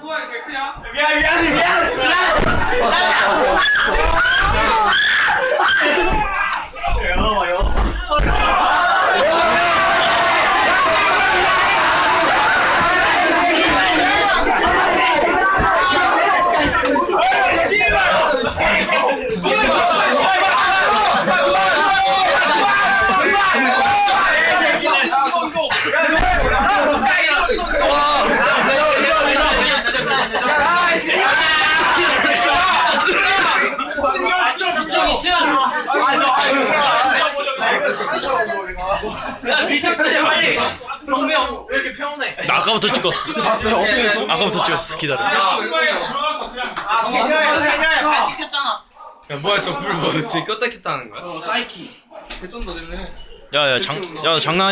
누가 제일 크냐? 미안 미안해 미 야 미쳤지 빨리. 정명 왜 이렇게 평온해? 나 아까부터 찍었어. 아까부터 찍었어. 기다려. 야 이거에 들어가서 그냥. 아 괜찮아요, 괜찮아요. 안 찍혔잖아. 야 뭐야 저 불 뭐, 쟤 껐다 켰다 하는 거야? 어 사이키. 개쩐다 됐네. 야야 장, 야 장난.